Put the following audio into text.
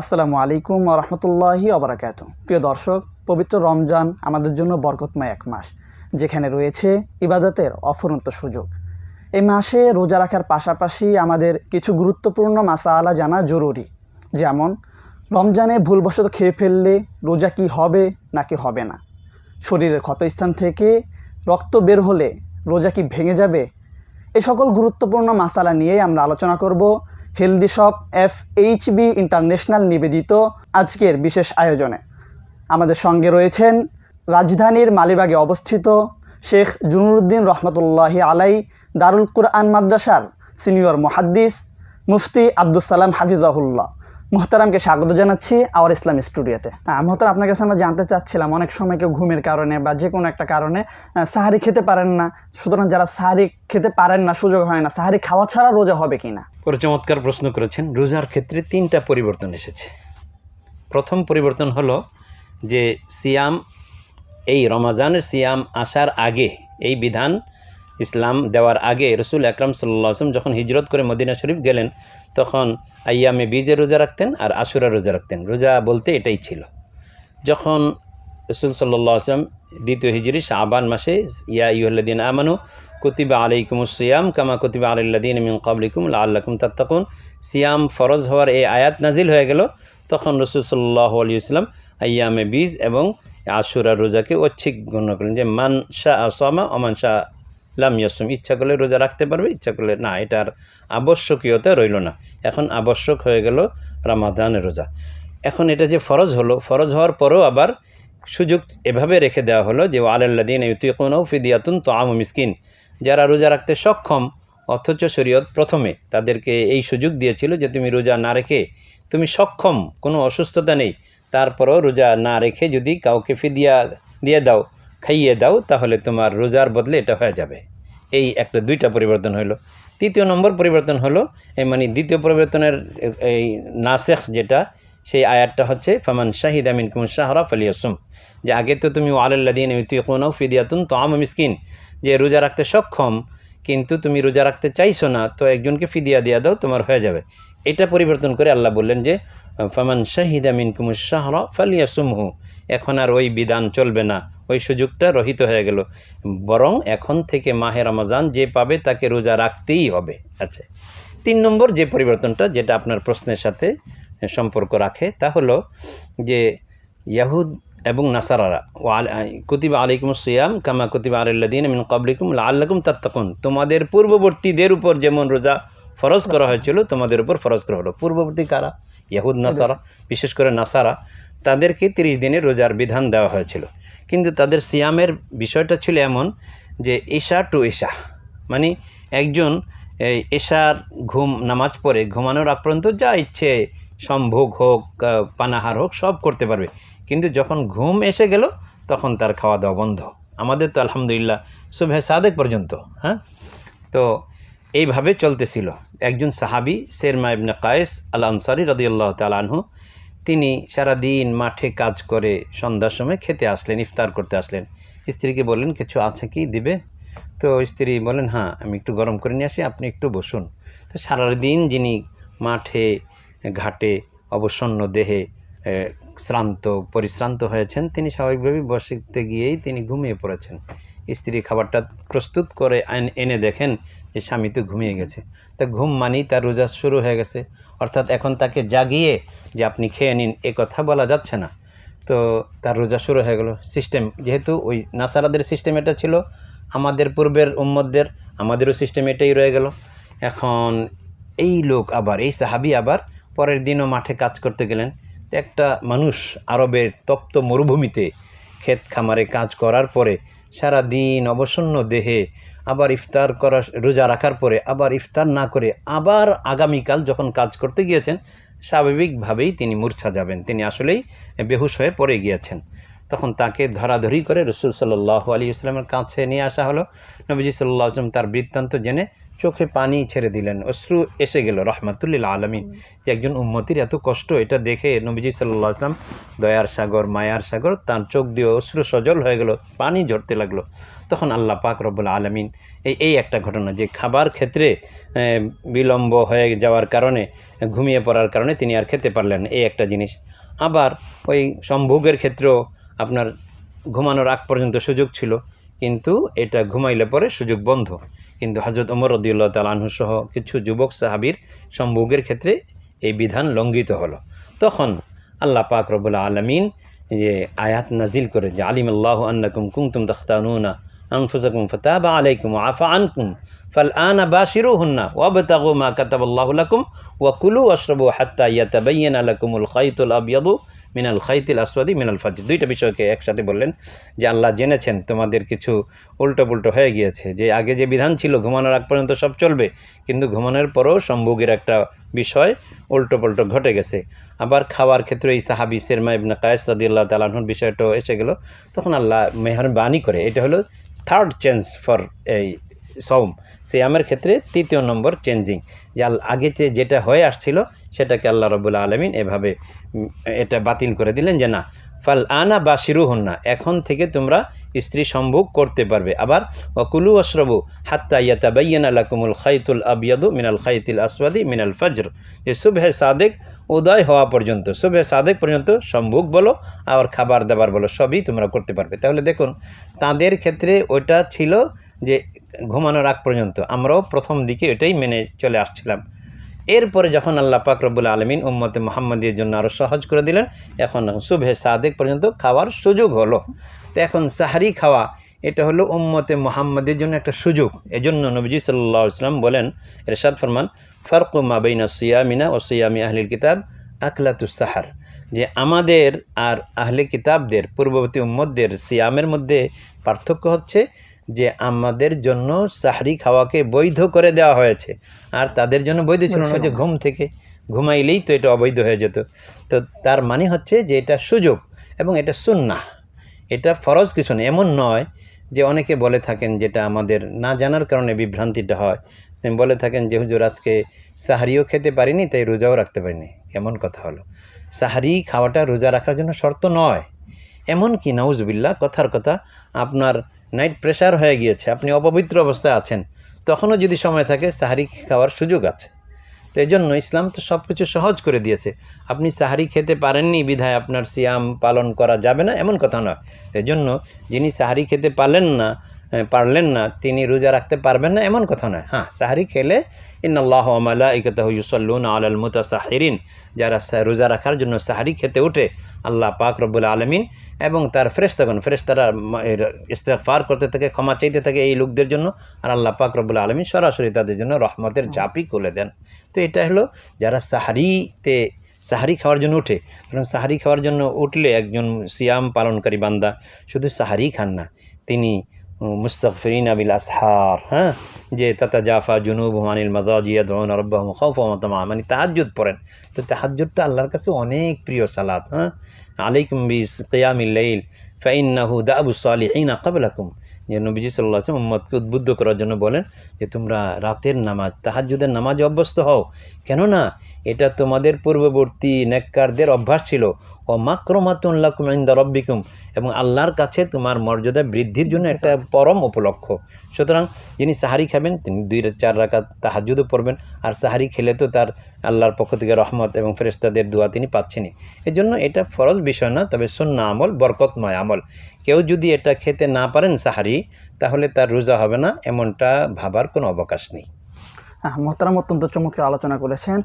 আসসালামু আলাইকুম রহমতুল্লাহি অবরাকাত প্রিয় দর্শক, পবিত্র রমজান আমাদের জন্য বরকতময় এক মাস, যেখানে রয়েছে ইবাদতের অফুরন্ত সুযোগ। এই মাসে রোজা রাখার পাশাপাশি আমাদের কিছু গুরুত্বপূর্ণ মাসালা জানা জরুরি, যেমন, রমজানে ভুলবশত খেয়ে ফেললে রোজা কি হবে নাকি হবে না? শরীরের ক্ষতস্থান থেকে রক্ত বের হলে রোজা কি ভেঙে যাবে? এই সকল গুরুত্বপূর্ণ মাসালা নিয়েই আমরা আলোচনা করব। Healthy shop F H B international নিবেদিত আজকের বিশেষ আয়োজনে। আমাদের সঙ্গে রয়েছেন রাজধানীর মালিবাগে অবস্থিত শেখ জুনুরুদ্দিন রহমতুল্লাহি আলাই দারুল কুরআন মাদ্রাসার সিনিয়র মুহাদ্দিস মুফতি আব্দুসালাম হাফিজাহুল্লাহ। মোহতারামকে স্বাগত জানাচ্ছি আওয়ার ইসলাম স্টুডিওতে। মোহতারাম, আপনার কাছে আমরা জানতে চাচ্ছিলাম, অনেক সময় কেউ ঘুমের কারণে বা যে কোনো একটা কারণে সাহারি খেতে পারেন না, সুতরাং যারা সাহারি খেতে পারেন না, সুযোগ হয় না, সাহারি খাওয়া ছাড়া রোজা হবে কি না করে চমৎকার প্রশ্ন করেছেন, রোজার ক্ষেত্রে তিনটা পরিবর্তন এসেছে। প্রথম পরিবর্তন হলো যে সিয়াম, এই রমাজানের সিয়াম আসার আগে, এই বিধান ইসলাম দেওয়ার আগে রসুল আকরাম সাল্লাহ আসলাম যখন হিজরত করে মদিনা শরীফ গেলেন তখন আইয়ামে বীজে রোজা রাখতেন আর আশুরা রোজা রাখতেন। রোজা বলতে এটাই ছিল। যখন রসুল সাল্লাহ আসলাম দ্বিতীয় হিজরি শাহবান মাসে, ইয়া ইউল্লাদিন আমানু, কতিবা আলাইকুম সিয়াম কামা কতিবা আলাইল্লাদিন মিন কাবলিকুম আল্লাকুম তাত্তাকুন। সিয়াম ফরজ হওয়ার এই আয়াত নাজিল হয়ে গেল। তখন রসুল সাল্লাহ আলিয়াল্লাম আয়ামে বীজ এবং আশুরা রোজাকে ঐচ্ছিক গণ্য করেন যে, মান শাহ আসামা অমান শাহ লাম ইয়াসুম ইচ্ছা করলে রোজা রাখতে পারবে, ইচ্ছা করলে না, এটার আবশ্যকীয়তা রইল না। এখন আবশ্যক হয়ে গেল রামাদানের রোজা। এখন এটা যে ফরজ হলো, ফরজ হওয়ার পরেও আবার সুযোগ এভাবে রেখে দেওয়া হলো যে আলাল্লাদিন ইউতিকুনও ফিদিয়াতুন তো আম মিসকিন। যারা রোজা রাখতে সক্ষম, অথচ শরীয়ত প্রথমে তাদেরকে এই সুযোগ দিয়েছিল যে, তুমি রোজা না রেখে, তুমি সক্ষম, কোনো অসুস্থতা নেই, তারপরও রোজা না রেখে যদি কাউকে ফিদিয়া, দিয়ে দাও, খাইয়ে দাও, তাহলে তোমার রোজার বদলে এটা হয়ে যাবে। এই একটা দুইটা পরিবর্তন হলো তৃতীয় নম্বর পরিবর্তন হলো মানে দ্বিতীয় পরিবর্তনের এই নাসেখ যেটা, সেই আয়াতটা হচ্ছে, ফামান শাহিদ আমিন কুম শাহরা ফালিয়াসুম। যে আগে তো তুমি আলাল্লাদিন ইউতিকুনাও ফিদিয়াতুন তো আম মিসকিন। যে রোজা রাখতে সক্ষম, কিন্তু তুমি রোজা রাখতে চাইছো না, তো একজনকে ফিদিয়া দিয়া দাও, তোমার হয়ে যাবে। এটা পরিবর্তন করে আল্লাহ বললেন যে ফামান শাহিদা মিনকুম শাহরা ফালিয়াসুমহু। এখন আর ওই বিধান চলবে না। ওই সুযোগটা রহিত হয়ে গেল। বরং এখন থেকে মাহে রমজান যে পাবে তাকে রোজা রাখতেই হবে। আচ্ছা তিন নম্বর যে পরিবর্তনটা যেটা আপনার প্রশ্নের সাথে সম্পর্ক রাখে তা হলো যে ইয়াহুদ এবং নাসারারা ও আল কুতিবা আলাইকুম সিয়াম কামা কুতিবা আলাল্লাদিন মিন কাবলিকুম আল্লাকুম তাত্তাকুন। তোমাদের পূর্ববর্তীদের উপর যেমন রোজা ফরজ করা হয়েছিল, তোমাদের উপর ফরজ করা হলো। পূর্ববর্তী কারা? ইয়াহুদ নাসারা বিশেষ করে নাসারা তাদেরকে তিরিশ দিনের রোজার বিধান দেওয়া হয়েছিল। কিন্তু তাদের সিয়ামের বিষয়টা ছিল এমন যে এশা টু এশা মানে একজন এই এশার ঘুম নামাজ পড়ে ঘুমানোর আক্রান্ত যা ইচ্ছে সম্ভোগ হোক পানাহার হোক সব করতে পারবে। কিন্তু যখন ঘুম এসে গেল তখন তার খাওয়া দাওয়া বন্ধ। আমাদের তো আলহামদুলিল্লাহ সুবহে সাদেক পর্যন্ত হ্যাঁ? তো এইভাবে চলতেছিল। একজন সাহাবি শেরমা ইবনে কায়েস আল আনসারি রদিয়াল্লাহ তালানহু তিনি সারাদিন মাঠে কাজ করে সন্ধ্যার সময় খেতে আসলেন, ইফতার করতে আসলেন। স্ত্রীকে বললেন, কিছু আছে কি দিবে? তো স্ত্রী বলেন হ্যাঁ আমি একটু গরম করে নিয়ে আসি, আপনি একটু বসুন। তো সারাদিন যিনি মাঠে, ঘাটে, অবসন্ন দেহে শ্রান্ত, পরিশ্রান্ত হয়েছেন, তিনি স্বাভাবিকভাবেই বসতে গিয়েই তিনি ঘুমিয়ে পড়েছেন। স্ত্রী খাবারটা প্রস্তুত করে এনে দেখেন যে স্বামী তো ঘুমিয়ে গেছে। তা ঘুম মানেই তার রোজা শুরু হয়ে গেছে। অর্থাৎ এখন তাকে জাগিয়ে যে আপনি খেয়ে নিন, এ কথা বলা যাচ্ছে না। তো তার রোজা শুরু হয়ে গেল। সিস্টেম যেহেতু ওই নাসারাদের সিস্টেম এটা ছিল, আমাদের পূর্বের উম্মদদের আমাদেরও সিস্টেম এটাই রয়ে গেল। এখন এই লোক আবার, এই সাহাবি আবার পরের দিনও মাঠে কাজ করতে গেলেন। তো একটা মানুষ আরবের তপ্ত মরুভূমিতে ক্ষেত খামারে কাজ করার পরে সারা দিন অবসন্ন দেহে আবার ইফতার করা রোজা রাখার পরে আবার ইফতার না করে আবার আগামীকাল যখন কাজ করতে গিয়েছেন, স্বাভাবিকভাবেই তিনি মূর্ছা যাবেন। তিনি আসলেই বেহুশ হয়ে পড়ে গিয়েছেন। তখন তাকে ধরাধরি করে রসুল সাল্লাহ আলী ইসলামের কাছে নিয়ে আসা হলো। নবীজি সাল্লাহ আসলাম তার বৃত্তান্ত জেনে চোখে পানি ছেড়ে দিলেন। অশ্রু এসে গেল, রহমাতুল্লিল আলমিন। যে একজন উম্মতির এত কষ্ট, এটা দেখে নবীজি সাল্লাহ আসলাম দয়ার সাগর, মায়ার সাগর, তার চোখ দিয়ে অশ্রু সজল হয়ে গেল, পানি ঝরতে লাগল। তখন আল্লাহ পাক রব্বুল আলমিন এই এই একটা ঘটনা, যে খাবার ক্ষেত্রে বিলম্ব হয়ে যাওয়ার কারণে, ঘুমিয়ে পড়ার কারণে তিনি আর খেতে পারলেন এই একটা জিনিস। আবার ওই সম্ভোগের ক্ষেত্রেও আপনার ঘুমানোর আগ পর্যন্ত সুযোগ ছিল। কিন্তু এটা ঘুমাইলে পরে সুযোগ বন্ধ। কিন্তু হজরত ওমর রদিউল্লাহ তালাহু সহ কিছু যুবক সাহাবির সম্ভোগের ক্ষেত্রে এই বিধান লঙ্ঘিত হলো। তখন আল্লাহ পাক রবুল্লা আলমিন যে আয়াত নাজিল করে যে, আলিম আল্লাহ আন্নাকুম কুমতুম তখতানুনা আনফুসাকুম ফতাবা আলাইকুম আফা আনকুম ফাল আনা বাশিরু হুন্না ওয়াবতাগু মা কাতাবাল্লাহু লাকুম ওয়া কুলু ওয়াশরাবু হাত্তা ইয়াতাবাইয়ানা লাকুমুল খাইতুল মিনাল খাইতিল আসওয়াদি, মিনাল ফাজির দুইটা বিষয়কে একসাথে বললেন যে আল্লাহ জেনেছেন তোমাদের কিছু উল্টো পুল্টো হয়ে গিয়েছে, যে আগে যে বিধান ছিল, ঘুমানোর আগ পর্যন্ত সব চলবে, কিন্তু ঘুমানোর পরেও সম্ভোগের একটা বিষয় উল্টো পাল্টো ঘটে গেছে। আবার খাওয়ার ক্ষেত্রে এই সাহাবি সেরমা ইবনা কায়েস রাদিয়াল্লাহ তালাহুর বিষয়টাও এসে গেল। তখন আল্লাহ মেহরবানি করে, এটা হলো থার্ড চেঞ্জ ফর এই সৌম সে সিয়ামের ক্ষেত্রে তৃতীয় নম্বর চেঞ্জিং যে আল- আগে যেটা হয়ে আসছিল সেটাকে আল্লাহ রবুল্লা আলমিন এভাবে এটা বাতিল করে দিলেন যে না, ফাল আনা বা শিরু হন না এখন থেকে তোমরা স্ত্রী সম্ভোগ করতে পারবে। আবার অকুলু অশ্রবু হাত্তা ইয়াতাবাইয়ান আলাকুমুল খাইতুল আবিয়াদু মিনাল খাইতুল আসওয়াদি মিনাল ফজর। যে সুবহে সাদেক উদয় হওয়া পর্যন্ত শুভে সাদেক পর্যন্ত সম্ভোগ বলো, আবার খাবার দাবার বলো, সবই তোমরা করতে পারবে। তাহলে দেখুন, তাদের ক্ষেত্রে ওটা ছিল যে ঘুমানোর আগ পর্যন্ত, আমরাও প্রথম দিকে এটাই মেনে চলে আসছিলাম। এরপরে যখন আল্লাহ পাক রব্বুল আলমিন উম্মতে মোহাম্মদের জন্য আরও সহজ করে দিলেন, এখন শুভে সাদেক পর্যন্ত খাওয়ার সুযোগ হলো। তো এখন সাহারি খাওয়া, এটা হলো উম্মতে মোহাম্মদের জন্য একটা সুযোগ। এজন্য নবীজি সাল্লাহ ইসলাম বলেন, এরশাদ ফরমান, ফারকু মাবেইনা সিয়ামিনা ও সিয়ামি আহলিল কিতাব আকলাতুস সাহার। যে আমাদের আর আহলে কিতাবদের, পূর্ববর্তী উম্মতদের সিয়ামের মধ্যে পার্থক্য হচ্ছে যে আমাদের জন্য সাহরি খাওয়াকে বৈধ করে দেওয়া হয়েছে। আর তাদের জন্য বৈধ ছিল না যে ঘুম থেকে ঘুমাইলেই তো এটা অবৈধ হয়ে যেত। তো তার মানে হচ্ছে যে এটা সুযোগ এবং এটা সুন্নাহ। এটা ফরজ কিছু না এমন নয় যে অনেকে বলে থাকেন যেটা আমাদের না জানার কারণে বিভ্রান্তিটা হয়। বলে থাকেন যে হুজুর আজকে সাহারিও খেতে পারিনি তাই রোজাও রাখতে পারিনি। কেমন কথা হলো। সাহারি খাওয়াটা রোজা রাখার জন্য শর্ত নয়। এমন কি নাউজবিল্লা কথার কথা আপনার নাইট প্রেশার হয়ে গিয়েছে, আপনি অপবিত্র অবস্থায় আছেন। তখনও যদি সময় থাকে, সাহারি খাওয়ার সুযোগ আছে। তো এই জন্য ইসলাম তো সব কিছু সহজ করে দিয়েছে। আপনি সাহারি খেতে পারেননি বিধায় আপনার সিয়াম পালন করা যাবে না, এমন কথা নয়। এই জন্য যিনি সাহারি খেতে পারলেন না পারলেন না, তিনি রোজা রাখতে পারবেন না, এমন কথা নয়। হ্যাঁ সাহারি খেলে ইন্নআল্লাহ আমালা ইকতাহ ইউসল্লুন আলাল মুতাসাহিরিন। যারা রোজা রাখার জন্য সাহারি খেতে ওঠে আল্লাহ পাক রব্বুল আলমিন এবং তার ফেরেস্তাগণ ফেরেস্তারা ইস্তেফার করতে থাকে, ক্ষমা চাইতে থাকে এই লোকদের জন্য, আর আল্লাহ পাক রব্বুল আলমিন সরাসরি তাদের জন্য রহমতের ঝাঁপি খুলে দেন। তো এটা হলো যারা সাহারিতে সাহারি খাওয়ার জন্য উঠে, কারণ সাহারি খাওয়ার জন্য উঠলে একজন সিয়াম পালনকারী বান্দা শুধু সাহারি খান না, তিনি মুস্তফরিন আবিল হ্যাঁ যে তাতা জাফা জুনুব হুমানিল মাদাজিয়া দৌন রব্বাহ খৌফ মতমা মানে তাহাজ্জুদ পড়েন তো তাহাজ্জুদটা আল্লাহর কাছে অনেক প্রিয় সালাত হ্যাঁ আলাইকুম বিস কিয়ামিল্লাইল ফাইন্নাহু দাবু সালিহিনা কাবলাকুম যে নবীজি সাল্লাহ আসলাম উম্মতকে উদ্বুদ্ধ করার জন্য বলেন যে তোমরা রাতের নামাজ তাহাজ্জুদের নামাজে অভ্যস্ত হও কেননা এটা তোমাদের পূর্ববর্তী নেককারদের অভ্যাস ছিল ও মাক্রমাতুল্লাকুম ইন্দা রব্বিকুম। এবং আল্লাহর কাছে তোমার মর্যাদা বৃদ্ধির জন্য একটা পরম উপলক্ষ। সুতরাং যিনি সাহারি খাবেন, তিনি দুই চার রাকাত তাহাজ্জুদও পড়বেন। আর সাহারি খেলে তো তার আল্লাহর পক্ষ থেকে রহমত এবং ফেরেস্তাদের দোয়া তিনি পাচ্ছেনই। এজন্য এটা ফরজ বিষয় না, তবে সন্না আমল বরকতময় আমল। কেউ যদি এটা খেতে না পারেন সাহারি, তাহলে তার রোজা হবে না, এমনটা ভাবার কোনো অবকাশ নেই। মোহতারাম অত্যন্ত চমৎকার আলোচনা করেছেন।